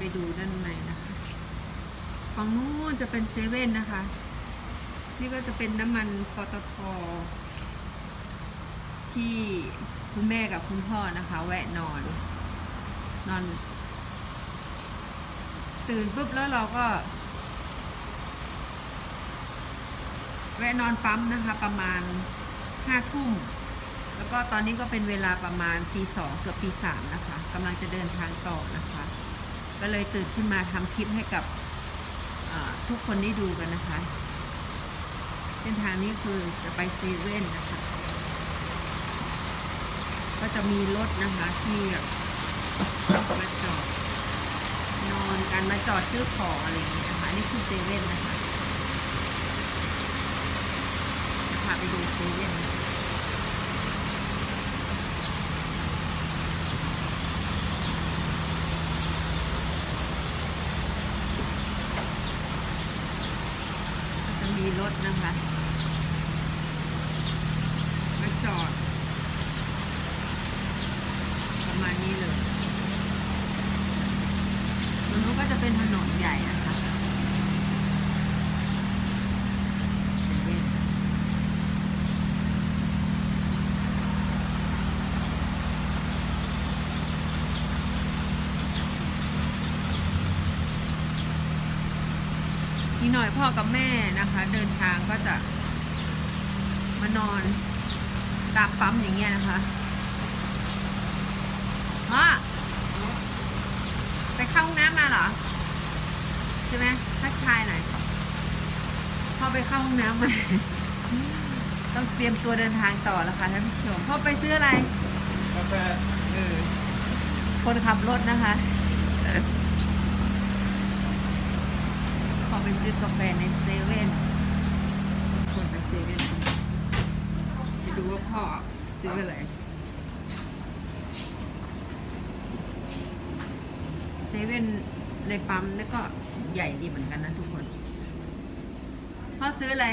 ไปดูด้านในนะคะฝั่งนู้นจะเป็นเซเว่นนะคะ นี่ก็จะเป็นน้ำมันปตทที่คุณแม่กับคุณพ่อนะคะ แวะนอน นอน ตื่นปุ๊บแล้วเราก็ แวะนอนปั๊มนะคะ ประมาณห้าทุ่มแล้วก็ตอนนี้ก็เป็นเวลาประมาณตีสองเกือบตีสามนะคะกำลังจะเดินทางต่อนะคะ ก็เลยตื่นขึ้นมาทำคลิปให้กับทุกคนได้ดูกันนะคะ เส้นทางนี้คือจะไปเซเว่นนะคะ ก็จะมีรถนะคะที่แบบมาจอดนอนกันมาจอดซื้อของอะไรอย่างเงี้ยนะคะนนี่คือเซเว่นนะคะพาไปดูเซเว่นนะคะก็จะมี รถนะคะ มาจอด ประมาณนี้เลยตรงนู้นก็จะเป็นถนนใหญ่นะคะเซเว่นอีกห น่อยพ่อกับแม่นะคะ เดินทางก็จะ มานอนตามปั๊มอย่างเงี้ยนะคะพ่อไปเข้าห้องน้ำมาเหรอ ใช่ไหมทักทายหน่อยพ่อไปเข้าห้องน้ำมาต้องเตรียมตัวเดินทางต่อแล้วค่ะท่านผู้ชมพ่อไปซื้ออะไรกาแฟเออคนขับรถนะคะเออพอ ไปซื้อกาแฟในเซเว่นคนไปเซเว่นจะดูว่าพ่อซื้ออะไร เซเว่นในปั๊มนี่ก็ใหญ่ดีเหมือนกันนะทุกคน พ่อซื้ออะไร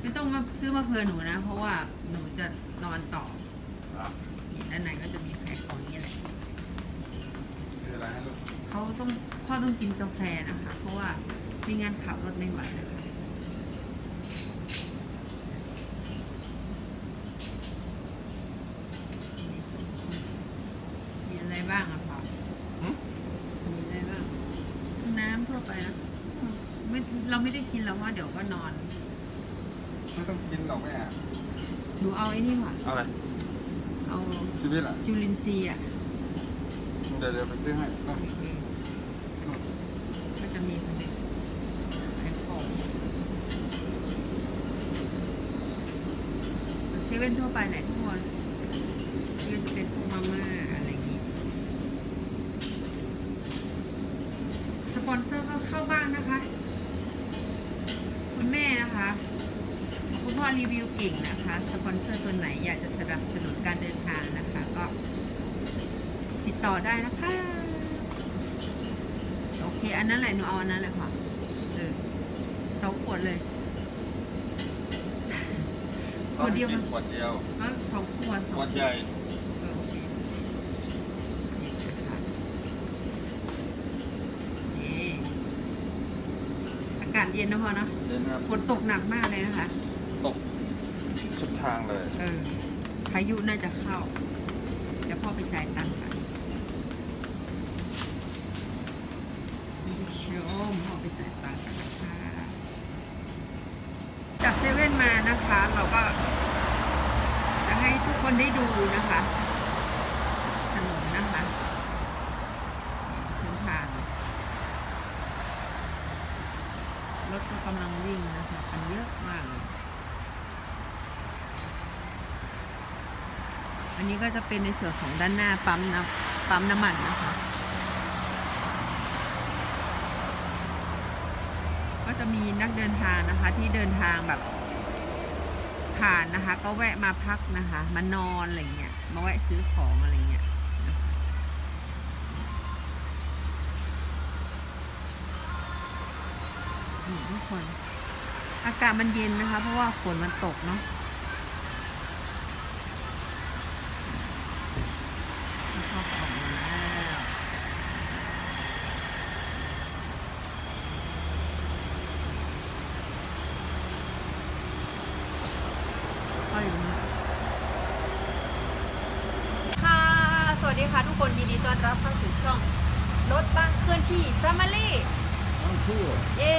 ไม่ต้องมาซื้อมาเผื่อหนูนะ เพราะว่าหนูจะนอนต่อครับนี่ด้านในก็จะมีขายของนี่แหละ ซื้ออะไรให้ลูก เขาต้องพ่อต้องกินกาแฟนะคะ เพราะว่าไม่งั้นขับรถไม่ไหวนะคะมีอะไรบ้างอะพ่อหึมีอะไรบ้างน้ำทั่วไปนะไม่เราไม่ได้กินแล้วว่าเดี๋ยวก็นอน ไม่ต้องกินหรอกแม่หนูเอาไอ้นี่ค่ะเอาอะไรเอาชีวิตอะจุลินทรีย์อะเดี๋ยวเดี๋ยวไปซื้อให้ต้อง ก็จะมีคนเด็กขายของเซเว่นทั่วไปไหนทุกคนก็จะเป็นพวกมาม่าอะไรอย่างนี้ สปอนเซอร์ก็เข้าบ้างนะคะ คุณแม่นะคะ คุณพ่อรีวิวเก่งนะคะ สปอนเซอร์ตัวไหนอยากจะสนับสนุนการเดินทางนะคะ ก็ติดต่อได้นะคะ โอเค อันนั้นแหละหนูเอาอันนั้นแหละค่ะเออสองขวดเลย วดเดียวกิมันนขวดเดียวก็สองขวดสองขวดใหญ่เออโอเคนี่นะคะนี่อากาศเย็นนะพ่อเนอะเย็นครับฝนตกหนักมากเลยนะคะ ตกสุดทางเลยเออพายุน่าจะเข้า เดี๋ยวพ่อไปจ่ายตังค์กันคุณผู้ชมพ่อไปจ่ายตังค์กันนะคะจากเซเว่นมานะคะ เราก็จะให้ทุกค นได้ดูนะคะถนนนะคะเส้นทางรถก็กำลังวิ่งนะคะกันเยอะมากเลยอันนี้ก็จะเป็นในส่วนของด้านหน้าปั๊มน้ำปั๊มน้ำมันนะคะ ก็จะมีนักเดินทางนะคะที่เดินทางแบบ ผ่านนะคะ ก็แวะมาพักนะคะ มานอนอะไรเงี้ยมาแวะซื้อของอะไรเงี้ยทุกคน อากาศมันเย็นนะคะ เพราะว่าฝนมันตกเนาะ ข้าวของมาแล้ว อนรับเข้าสู่ช่องรถบ้านเคลื่อนที่ Family ต้องทั่ว เย้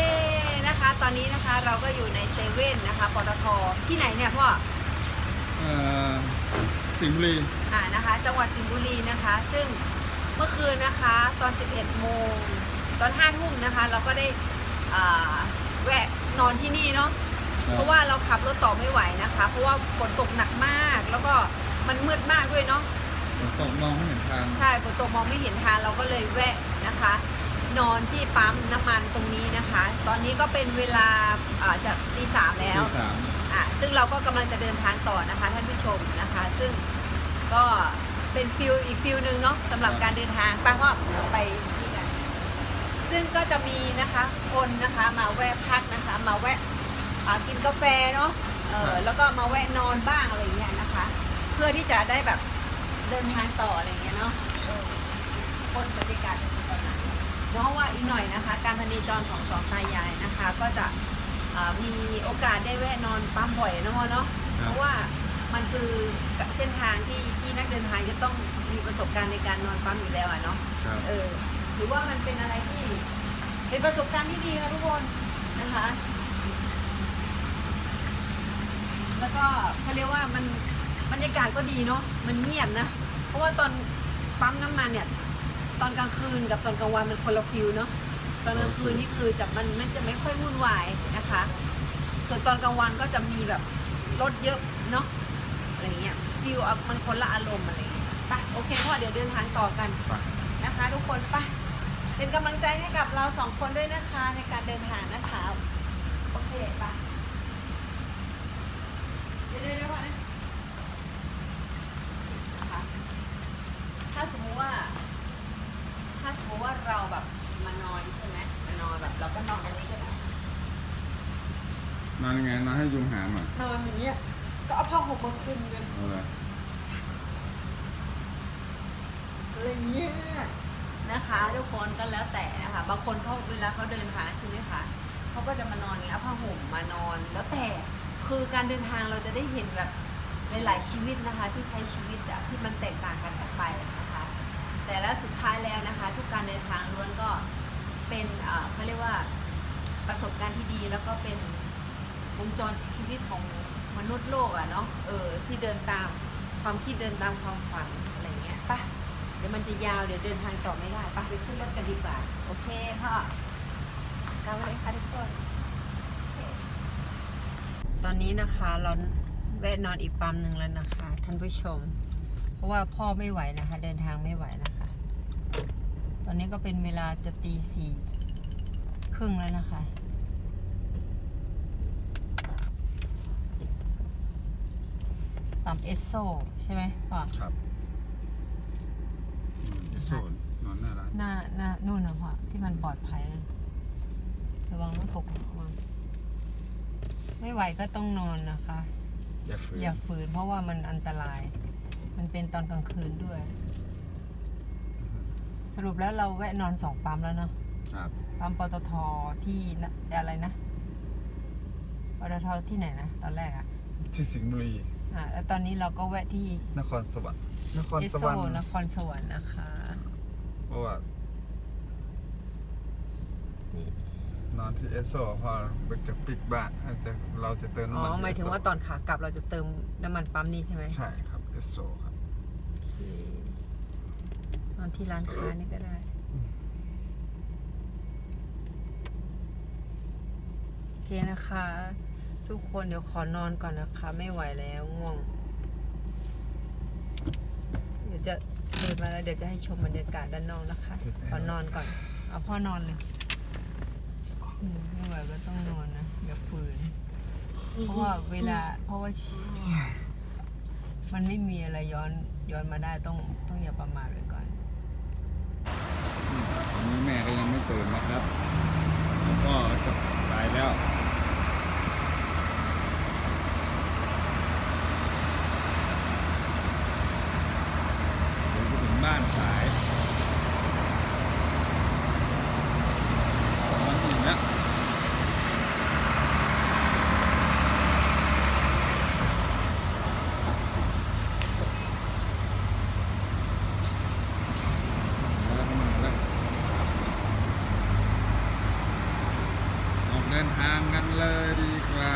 นะคะ ตอนนี้นะคะเราก็อยู่ในเซเว่นนะคะปตทที่ไหนเนี่ยพ่อ เอ่อสิ งห์บุรี อ่านะคะ จังหวัดสิงห์บุรีนะคะ ซึ่งเมื่อคืนนะคะตอน 11 โมง ตอน 5 ทุ่มนะคะ เราก็ได้อ่าแวะนอนที่นี่เนาะเพราะว่าเราขับรถต่อไม่ไหวนะคะ เพราะว่าฝนตกหนักมาก แล้วก็มันมืดมากด้วยเนาะ ฝนตกมองไม่เห็นทาง ใช่ฝนตกมองไม่เห็นทางเราก็เลยแวะนะคะ นอนที่ปั๊มน้ำมันตรงนี้นะคะ ตอนนี้ก็เป็นเวลาอ่าจะตีสามแล้ว ที่สามอะซึ่งเราก็กำลังจะเดินทางต่อนะคะท่านผู้ชมนะคะ ซึ่ง ก็เป็นฟิลอีกฟิลหนึ่งเนาะสำหรับการเดินทางไปพ่อไปที่กันซึ่งก็จะมีนะคะคนนะคะมาแวะพักนะคะ มาแวะอ่ากินกาแฟเนาะเออแล้วก็มาแวะนอนบ้างอะไรอย่างเงี้ยนะคะ เพื่อที่จะได้แบบเดินทางต่ออะไรอย่างเงี้ยเนาะเออคนบรรยากาศเป็นแบบนั้นเพราะว่าอีกหน่อยนะคะ การพเนจรของสองตายายนะคะ ก็จะอ่ามีโอกาสได้แวะนอนปั๊มบ่อยเนาะเนาะเพราะว่า มันคือเส้นทางที่ที่นักเดินทางจะต้องมีประสบการณ์ในการนอนปั๊มอยู่แล้วอะเนาะครับเออหรือว่ามันเป็นอะไรที่เป็นประสบการณ์ที่ดีค่ะทุกคนนะคะ แล้วก็เขาเรียกว่ามันบรรยากาศก็ดีเนาะมันเงียบนะ เพราะว่าตอนปั๊มน้ำมันเนี่ย ตอนกลางคืนกับตอนกลางวันมันคนละฟิลเนาะตอนกลางคืนนี่คือจะมันมันจะไม่ค่อยวุ่นวายนะคะ ส่วนตอนกลางวันก็จะมีแบบรถเยอะเนาะ อะไรเงี้ยฟิลมันคนละอารมณ์อะไรเงี้ยไปโอเคพ่อเดี๋ยวเดินทางต่อกันไป นะคะ ทุกคนไปเป็นกำลังใจให้กับเราสองคนด้วยนะคะในการเดินทางนะคะโอเคไปเดี๋ยวเดี๋ยวเดี๋ยวก่อนนะนะคะถ้าสมมุติว่า ถ้าสมมติว่าเราแบบมานอนใช่ไหมมานอนแบบเราก็นอนอันนี้ก็ได้นอนยังไงนอนให้ยุงหามอะนอนอย่างเงี้ย ก็เอาผ้าห่มมาคลุมกันเอาเลยอะไรเงี้ยนะคะทุกคนก็แล้วแต่นะคะบางคนเขาเวลาเขาเดินทางใช่ไหมคะเขาก็จะมานอนอย่างเงี้ยเอาผ้าห่มมานอนแล้วแต่คือการเดินทางเราจะได้เห็นแบบหลายๆชีวิตนะคะ ที่ใช้ชีวิตอะที่มันแตกต่างกันออกไปนะคะ แต่แล้วสุดท้ายแล้วนะคะ ทุกการเดินทางล้วนก็เป็นเอ่อเขาเรียกว่าประสบการณ์ที่ดีแล้วก็เป็นวงจรชีวิตของ มนุษย์โลกอะเนาะเออที่เดินตามความคิดเดินตามความฝันอะไรเงี้ยปะเดี๋ยวมันจะยาวเดี๋ยวเดินทางต่อไม่ได้ไปะไปขึ้นรถกันดีกว่าโอเคพ่อกลับมาเลยค่ะทุกคนตอนนี้นะคะเราแวะนอนอีกปั๊มหนึ่งแล้วนะคะ ท่านผู้ชม เพราะว่าพ่อไม่ไหวนะคะ เดินทางไม่ไหวนะคะ ตอนนี้ก็เป็นเวลาจะตีสี่ครึ่งแล้วนะคะ ปั๊มเอสโซใช่ไหมป่ะครับอืมโซนนอนหน้าร้านหน้าหน้านู่นนะพ่อที่มันปลอดภัยนะระวังน้ำตกระวังไม่ไหวก็ต้องนอนนะคะ อย่าฝืนอย่าฝืนเพราะว่ามันอันตราย มันเป็นตอนกลางคืนด้วย สรุปแล้วเราแวะนอนสองปั๊มแล้วเนาะครับปั๊มปตทที่นะอะไรนะปตทที่ไหนนะตอนแรกอะที่สิงห์บุรี อะ แล้วตอนนี้เราก็แวะที่นครสวรรค์นครเอสสโซวรรค์นครสวรรค์นะคะ เพราะว่านี่ นอนที่เอสโซพอไปจากปิกบ้านอาจจะเราจะเติมอ๋น้ำอมันหมายถึงว่าตอนขากลับเราจะเติมน้ำมันปั๊มนี่ใช่ไหมใช่ครับเอสโซครับ โอเคนอนที่ร้านค้านี่ก็ได้ โอเคนะคะ ทุกคนเดี๋ยวขอนอนก่อนนะคะ ไม่ไหวแล้วง่วง เดี๋ยวจะเดินมาแล้วเดี๋ยวจะให้ชมบรรยากาศด้านนอกนะคะ ขอนอนก่อน เอาพ่อนอนเลยไม่ไหวก็ต้องนอนนะอย่าฝืน เพราะว่าเวลา เพราะว่า มันไม่มีอะไรย้อนย้อนมาได้ต้องต้องอย่าประมาทไว้ก่อนตอนนี้แม่ก็ยังไม่ตื่นนะครับแล้วก็จะตายแล้ว เดี๋ยวจะถึงบ้านสายนอนอิ่มแล้ว ดินทางกันเลยดีกว่า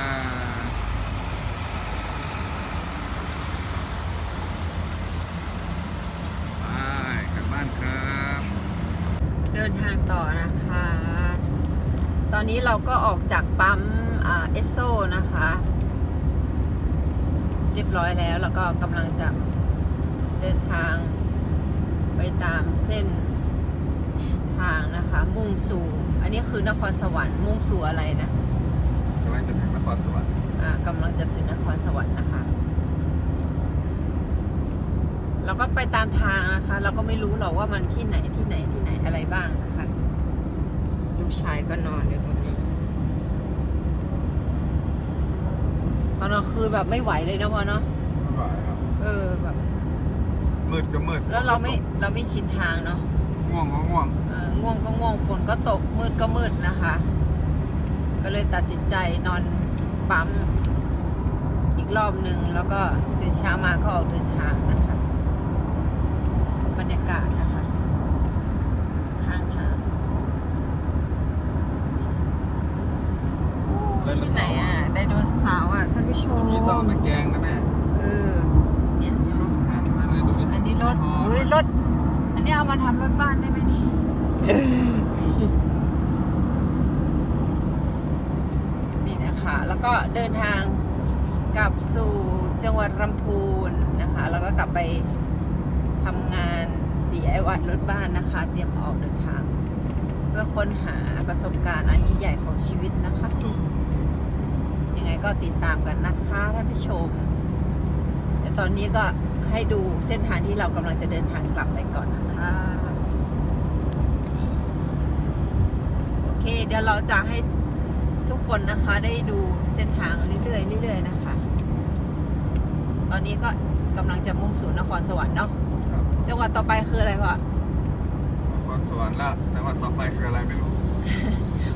ไปกลับบ้านครับ เดินทางต่อนะคะ ตอนนี้เราก็ออกจากปั๊มอ่าเอสโซนะคะ เรียบร้อยแล้วแล้วก็กำลังจะเดินทางไปตามเส้นทางนะคะ มุ่งสู่ อันนี้คือนครสวรรค์มุ่งสู่อะไรนะกำลังจะถึงนครสวรรค์อ่ากำลังจะถึงนครสวรรค์นะคะ เราก็ไปตามทางนะคะ เราก็ไม่รู้หรอกว่ามันที่ไหนที่ไหนที่ไหนอะไรบ้างนะคะลู กชายก็นอนอยู่ตรงนี้ตอนกลางคืนแบบไม่ไหวเลยนะพ่อเนาะไม่ไหวครับ เออแบบ มืดก็มืดแล้วเราไม่เราไม่ชินทางเนาะง่วงก็ง่วงเออง่วงก็ง่วงฝนก็ตกมืดก็มืดนะคะ ก็เลยตัดสินใจนอนปั๊มอีกรอบหนึ่งแล้วก็ตื่นเช้ามาก็ออกเดินทางนะคะ บรรยากาศนะคะ ข้างทาง ที่ไหนอะไดโนเสาร์อะท่านผู้ชมพี่ต้องไปแกงนะแม่เออเนี่ยมีรถหันมาเลยดูดิอันนี้รถอ๋อเฮ้ยรถ อันนี้เอามาทำรถบ้านได้ไหมนี่นี่นะคะ แล้วก็เดินทางกลับสู่จังหวัดลำพูนนะคะ แล้วก็กลับไปทำงาน DIY รถบ้านนะคะ เตรียมออกเดินทาง เพื่อค้นหาประสบการณ์อันยิ่งใหญ่ของชีวิตนะคะ ยังไงก็ติดตามกันนะคะท่านผู้ชม แต่ตอนนี้ก็ให้ดูเส้นทางที่เรากำลังจะเดินทางกลับไปก่อนนะคะนี่โอเค เดี๋ยวเราจะให้ทุกคนนะคะได้ดูเส้นทางเรื่อยๆเรื่อยๆนะคะ ตอนนี้ก็กำลังจะมุ่งสู่นครสวรรค์เนาะครับจังหวัดต่อไปคืออะไรพ่อนครสวรรค์แล้วจังหวัดต่อไปคืออะไรไม่รู้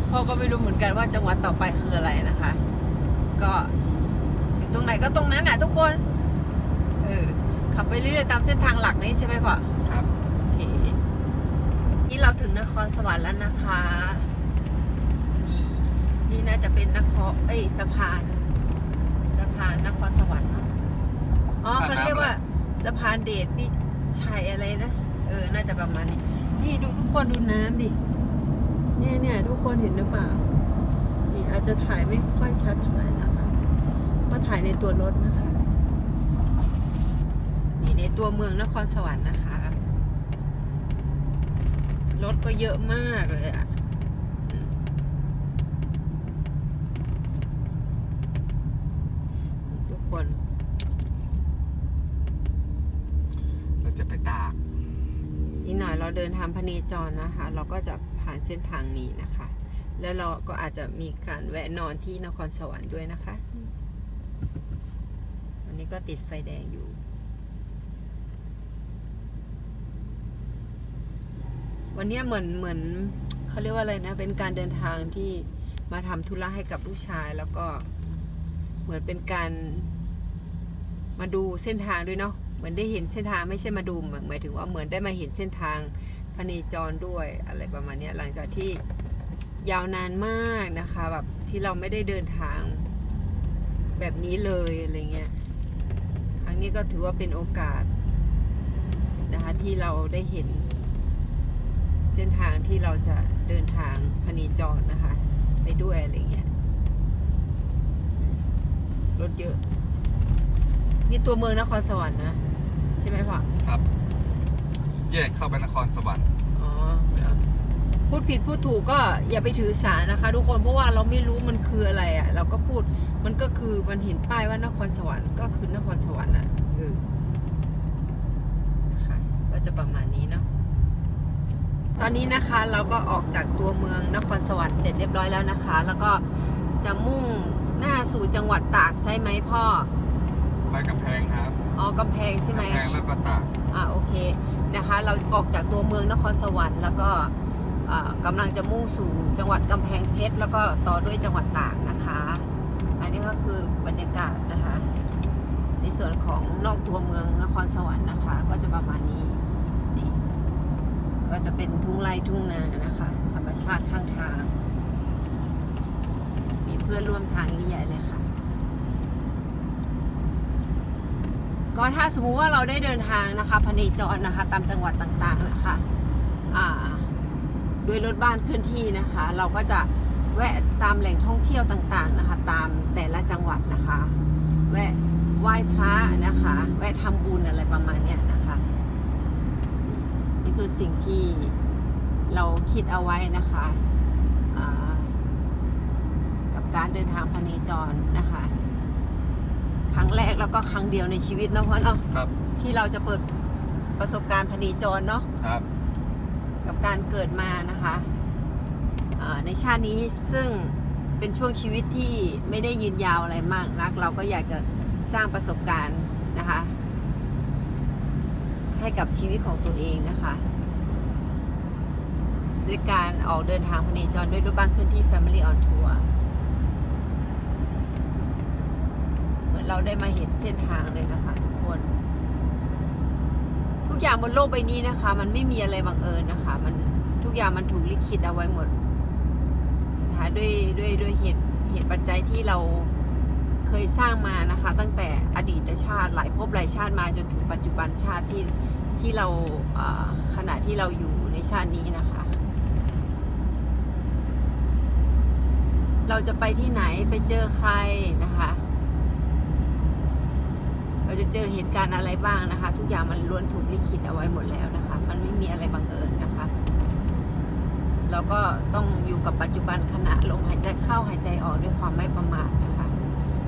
พ่อก็ไม่รู้เหมือนกันว่าจังหวัดต่อไปคืออะไรนะคะ ก็ ถึงตรงไหนก็ตรงนั้นน่ะทุกคน เออ ขับไปเรื่อยๆตามเส้นทางหลักนี้ใช่ไหมพ่อ ครับโอเคนี่เราถึงนครสวรรค์แล้วนะคะ นี่ นี่น่าจะเป็นนคร เอ้ยสะพาน สะพานนครสวรรค์เนอะอ๋อเขาเรียกว่า สะพานเดชพิชัยอะไรนะ เออ น่าจะประมาณนี้ นี่ดูทุกคนดูน้ำดิ เนี่ยเนี่ยทุกคนเห็นหรือเปล่านี่อาจจะถ่ายไม่ค่อยชัดเท่าไหร่นะคะ มาถ่ายในตัวรถนะคะ นี่ในตัวเมืองนครสวรรค์นะคะ รถก็เยอะมากเลยอะอืมทุกคน เราจะไปตาก อีกหน่อยเราเดินทางพเนีจรนะคะ เราก็จะผ่านเส้นทางนี้นะคะ แล้วเราก็อาจจะมีการแวะนอนที่นครสวรรค์ด้วยนะคะอันนี้ ก็ติดไฟแดงอยู่ วันนี้เหมือนเหมือนเขาเรียกว่าอะไรนะ เป็นการเดินทางที่มาทำธุระให้กับลูกชายแล้วก็เหมือนเป็นการมาดูเส้นทางด้วยเนาะเหมือนได้เห็นเส้นทางไม่ใช่มาดูหมายถึงว่าเหมือนได้มาเห็นเส้นทางพเนจรด้วยอะไรประมาณนี้หลังจากที่ยาวนานมากนะคะแบบที่เราไม่ได้เดินทางแบบนี้เลยอะไรเงี้ย รั้งนี้ก็ถือว่าเป็นโอกาสนะคะที่เราได้เห็น เส้นทางที่เราจะเดินทางพนีจรนะคะ ไปด้วยอะไรเงี้ยรถเยอะ นี่ตัวเมืองนครสวรรค์นะ ใช่ไหมพ่อครับ แยกเข้าไปนครสวรรค์ พูดผิดพูดถูกก็อย่าไปถือสานะคะ ทุกคนเพราะว่าเราไม่รู้มันคืออะไรอะ่ะ เราก็พูดมันก็คือมันเห็นป้ายว่านครสวรรค์ก็คือนครสวรรค์อะเออนะคะก็จะประมาณนี้เนาะตอนนี้นะคะเราก็ออกจากตัวเมืองนครสวรรค์เสร็จเรียบร้อยแล้วนะคะ แล้วก็จะมุ่งหน้าสู่จังหวัดตากใช่ไหมพ่อไปกำแพงครับอ๋อกำแพงใช่ไหมกำแพงแล้วก็ตากอ่าโอเคนะคะ เราออกจากตัวเมืองนครสวรรค์แล้วก็อ่า กำลังจะมุ่งสู่จังหวัดกำแพงเพชรแล้วก็ต่อด้วยจังหวัดตากนะคะ อันนี้ก็คือบรรยากาศนะคะ ในส่วนของนอกตัวเมืองนครสวรรค์นะคะ ก็จะประมาณนี้นี่ก็จะเป็นทุ่งไร่ทุ่งนานะคะ ธรรมชาติข้างทางเพื่อนร่วมทางใหญ่เลยค่ะ ก็ถ้าสมมุติว่าเราได้เดินทางนะคะพเนจรนะคะ ตามจังหวัดต่างๆนะคะ อ่า ด้วยรถบ้านเคลื่อนที่นะคะ เราก็จะแวะตามแหล่งท่องเที่ยวต่างๆนะคะ ตามแต่ละจังหวัดนะคะ แวะไหว้พระนะคะ แวะทำบุญอะไรประมาณเนี้ยนะคะ นี่คือสิ่งที่เราคิดเอาไว้นะคะอ่ากับการเดินทางพเนจรนะคะ ครั้งแรกแล้วก็ครั้งเดียวในชีวิตเนาะพ่อเนาะครับ ที่เราจะเปิดประสบการณ์พเนจรเนาะครับ กับการเกิดมานะคะในชาตินี้ซึ่งเป็นช่วงชีวิตที่ไม่ได้ยืนยาวอะไรมากนัก เราก็อยากจะสร้างประสบการณ์นะคะ ให้กับชีวิตของตัวเองนะคะด้วยการออกเดินทางพเนจรด้วยรถบ้านเคลื่อนที่ Family on Tour เหมือนเราได้มาเห็นเส้นทางเลยนะคะทุกคน อย่างบนโลกใบนี้นะคะ มันไม่มีอะไรบังเอิญนะคะ มันทุกอย่างมันถูกลิขิตเอาไว้หมดนะคะด้วยด้วยด้วยเหตุเหตุปัจจัยที่เราเคยสร้างมานะคะ ตั้งแต่อดีตชาติหลายภพหลายชาติมาจนถึงปัจจุบันชาติที่ที่เราขณะที่เราอยู่ในชาตินี้นะคะ เราจะไปที่ไหนไปเจอใครนะคะ เราจะเจอเหตุการณ์อะไรบ้างนะคะ ทุกอย่างมันล้วนถูกลิขิตเอาไว้หมดแล้วนะคะ มันไม่มีอะไรบังเอิญนะคะ เราก็ต้องอยู่กับปัจจุบันขณะลมหายใจเข้าหายใจออกด้วยความไม่ประมาทนะคะ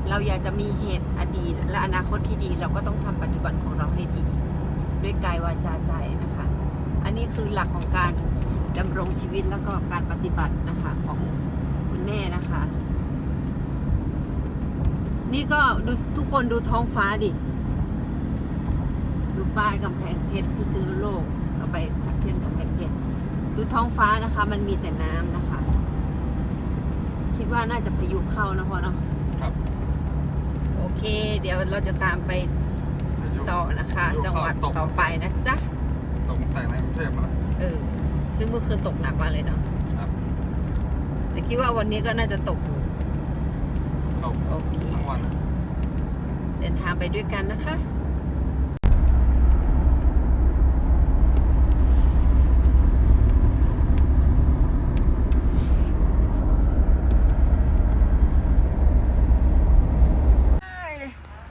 เราอยากจะมีเหตุอดีต และอนาคตที่ดี เราก็ต้องทำปัจจุบันของเราให้ดี ด้วยกายวาจาใจนะคะ อันนี้คือหลักของการดำรงชีวิตแล้วก็การปฏิบัตินะคะของคุณแม่นะคะ นี่ก็ดูทุกคนดูท้องฟ้าดิ ดูป้ายกำแพงเพชรพิษณุโลกเราไปทักเส้นกำแพงเพชรดูท้องฟ้านะคะ มันมีแต่น้ำนะคะ คิดว่าน่าจะพายุเข้านะพ่อเนาะครับโอเค เดี๋ยวเราจะตามไปต่อนะคะ จังหวัดต่อไปนะจ๊ะตกแต่งในกรุงเทพมาเออ ซึ่งเมื่อคืนตกหนักมากเลยเนาะครับ แต่คิดว่าวันนี้ก็น่าจะตกตกโอเคทั้งวันเดินทางไปด้วยกันนะคะ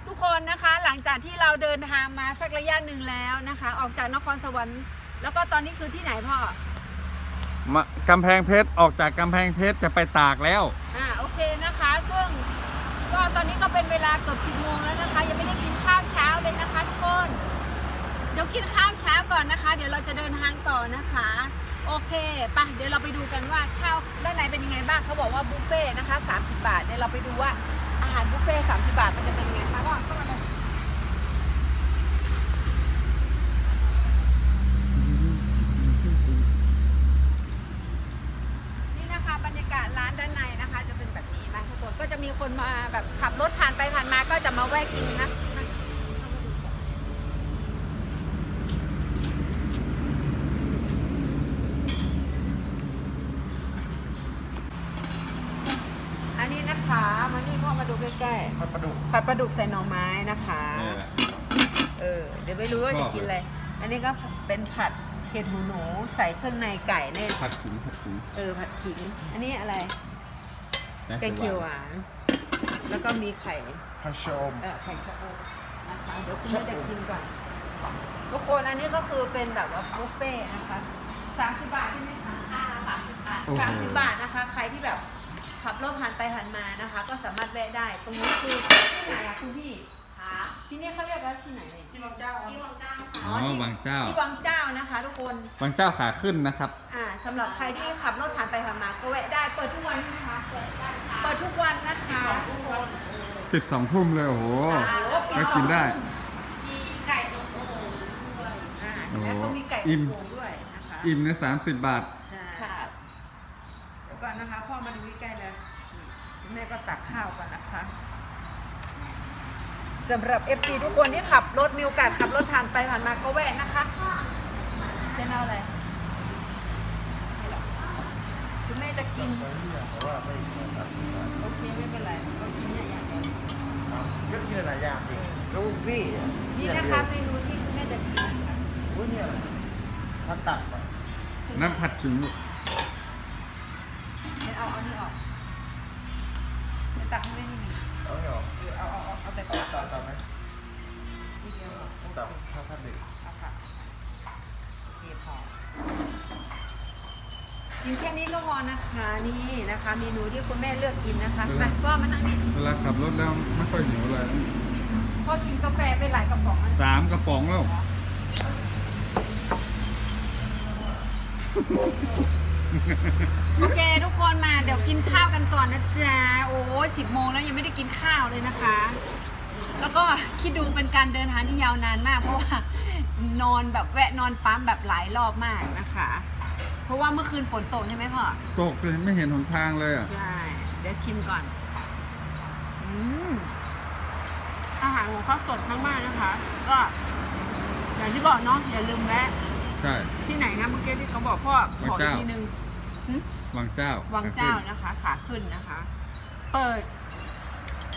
ทุกคนนะคะหลังจากที่ เราเดินทางมาสักระยะหนึ่งแล้วนะคะ ออกจากนครสวรรค์ แล้วก็ตอนนี้คือที่ไหนพ่อมากำแพงเพชรออกจากกำแพงเพชรจะไปตากแล้ว อ่าโอเคนะคะ ซึ่งก็ตอนนี้ก็เป็นเวลาเกือบสิบโมงแล้วนะคะ ยังไม่ได้กินข้าวเช้าเลยนะคะทุกคนเดี๋ยวกินข้าวเช้าก่อนนะคะ เดี๋ยวเราจะเดินทางต่อนะคะ โอเคไปะเดี๋ยวเราไปดูกันว่าข้าวด้านในเป็นยังไงบ้างเขาบอกว่าบุฟเฟ่ต์นะคะ30 บาทเดี๋ยวเราไปดูว่าอาหารบุฟเฟ่ต์30 บาทมันจะเป็นยังไงคะว่าต้องมาดูนี่นะคะบรรยากาศร้านด้านในนะคะ จะเป็นแบบนี้นะทุกคนก็จะมีคนมาแบบขับรถผ่านไปผ่านมาก็จะมาแวะกินนะนะอันนี้นะคะมานี่พ่อมาดูใกล้ๆ พัดประดุก ผัดปลาดุก ใส่หน่อไม้นะคะ นี่แหละ เออ เดี๋ยวไม่รู้ว่าชจะอบกินอะไรอันนี้ก็เป็นผัดเห็ดหูหนูใส่เครื่องในไก่เนี่ยผัดขิงผัดขิงเออผัดขิง อันนี้อะไรนะแกงเขียวหวาน แล้วก็มีไข่ข้าวชมเออไข่ชะอมนะคะเดี๋ยวคุณแม่จะกินก่อน ทุกคนอันนี้ก็คือเป็นแบบว่าบุฟเฟ่ต์นะคะสามสิบบาทใช่ไหมคะสามสิบบาทนะคะ ใครที่แบบ ขับรถผ่านไปผ่านมานะคะ ก็สามารถแวะได้ ตรงนี้คือที่ไหนอะคุณพี่ที่นี่เขาเรียกว่าที่ไหนเนี่ยที่วังเจ้าที่วังเจ้าค่ะอ๋อที่บางเจ้า ที่วังเจ้านะคะ ทุกคนบางเจ้าขาขึ้นนะครับ อ่าสำหรับใครที่ขับรถผ่านไปผ่านมาก็แวะได้เปิดทุกวันใช่ไหมคะเปิดได้ค่ะเปิดทุกวันนะคะปิดสองทุ่มเลยโอ้โหอ่าไม่กินได้ มีไก่อบโอ่งด้วยอ่าแล้วเขามีไก่อิ่มโอ่งด้วยนะคะอิ่มนะสามสิบบาทใช่ค่ะเดี๋ยว ก่อนนะคะพ่อมาดูใกล้ๆเลยคุแม่ก็ตักข้าวก่อนนะคะสำหรับ FC ทุกคนที่ขับรถมีโอกาสขับรถผ่านไปผ่านมาก็แวะนะคะเซนเอาอะไรคุณแม่จะกิน โอเคไม่เป็นไรก็กินเนี่ยอย่างเดียวก็กินหลายอย่างสิก็บุฟเฟ่ต์นี่นะคะเมนูที่คุณแม่จะกินน้ยเนี่ยอะไผัดตับน้ำผัดขิงลู เอาเอานี่ออกเดี๋ยวตักให้แม่นี่หนึ่เอาไม่ออกเอาเอาเอาเอาแต่ตักตับตับไหมทีเดียวเหรอโอเคตับข้าวผัดเด็กเอาค่ะโอเคพอกินแค่นี้ก็พอนะคะนี่นะคะเมนูที่คุณแม่เลือกกินนะคะมาพ่อมานั่งนี่เวลาขับรถแล้วไม่ค่อยหิวเลยพ่อกินกาแฟไปหลายกระป๋องแล้วสามกระป๋องแล้ว โอเคทุกคนมาเดี๋ยวกินข้าวกันก่อนนะจ๊ะโอ้ยสิบโมงแล้วยังไม่ได้กินข้าวเลยนะคะ แล้วก็คิดดูเป็นการเดินทางที่ยาวนานมาก เพราะว่านอนแบบแวะนอนปั๊มแบบหลายรอบมากนะคะ เพราะว่าเมื่อคืนฝนตกใช่ไหมพ่อตกเลยไม่เห็นหนทางเลยอะใช่เดี๋ยวชิมก่อนอืมอาหารของเขาสดมากๆนะคะ ก็อย่างที่บอกเนาะอย่าลืมแวะ ใช่ ที่ไหนนะเมื่อกี้ที่เขาบอกพ่อขออีกทีนึงหึวังเจ้า วังเจ้านะคะ ขาขึ้นนะคะ เปิด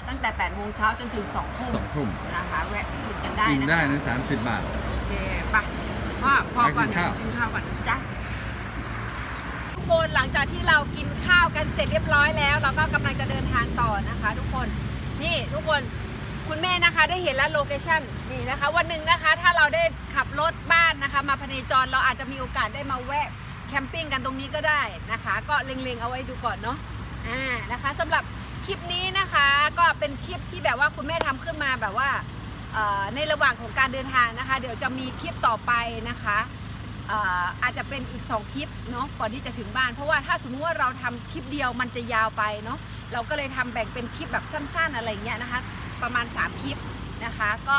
ตั้งแต่8โมงเช้าจนถึง2ทุ่มสองทุ่มนะคะ แวะกินกันได้กินนะคะได้ในสามสิบบาท โอเคไปพ่อพอก่อนไปกินเดี๋ยวข้าวกินข้าวก่อนนะจ๊ะทุกคนหลังจากที่เรากินข้าวกันเสร็จเรียบร้อยแล้ว เราก็กำลังจะเดินทางต่อนะคะ ทุกคน นี่ทุกคน คุณแม่นะคะได้เห็นแล้วโลเคชั่นนี่นะคะ วันหนึ่งนะคะถ้าเราได้ขับรถบ้านนะคะ มาพเนจรเราอาจจะมีโอกาสได้มาแวะแคมปิ้งกันตรงนี้ก็ได้นะคะ ก็เล็งๆเอาไว้ดูก่อนเนาะอ่านะคะสำหรับคลิปนี้นะคะก็เป็นคลิปที่แบบว่าคุณแม่ทำขึ้นมาแบบว่าในระหว่างของการเดินทางนะคะ เดี๋ยวจะมีคลิปต่อไปนะคะอาจจะเป็นอีก 2 คลิปเนาะก่อนที่จะถึงบ้าน เพราะว่าถ้าสมมติว่าเราทำคลิปเดียวมันจะยาวไปเนาะเราก็เลยทำแบ่งเป็นคลิปแบบสั้น ๆ อะไรเงี้ยนะคะ ประมาณ 3 คลิปนะคะ ก็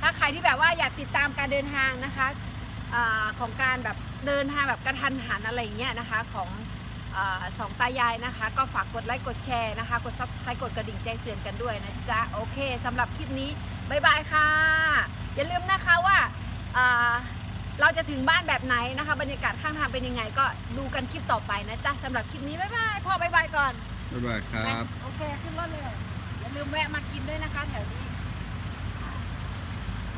ถ้าใครที่แบบว่าอยากติดตามการเดินทางนะคะเออของการแบบเดินทางแบบกระทันหันอะไรเงี้ยนะคะของเออสองตายายนะคะ ก็ฝากกดไลค์กดแชร์นะคะ กด subscribe กดกระดิ่งแจ้งเตือนกันด้วยนะจ๊ะ โอเคสำหรับคลิปนี้บายบายค่ะ อย่าลืมนะคะว่าเอ่อเราจะถึงบ้านแบบไหนนะคะ บรรยากาศข้างทางเป็นยังไง ก็ดูกันคลิปต่อไปนะจ๊ะสำหรับคลิปนี้บายบายพ่อบายบายก่อนบ๊ายบายครับ โอเค ขึ้นรถเลยอย่า ลืมแวะมากินด้วยนะคะแถวนี้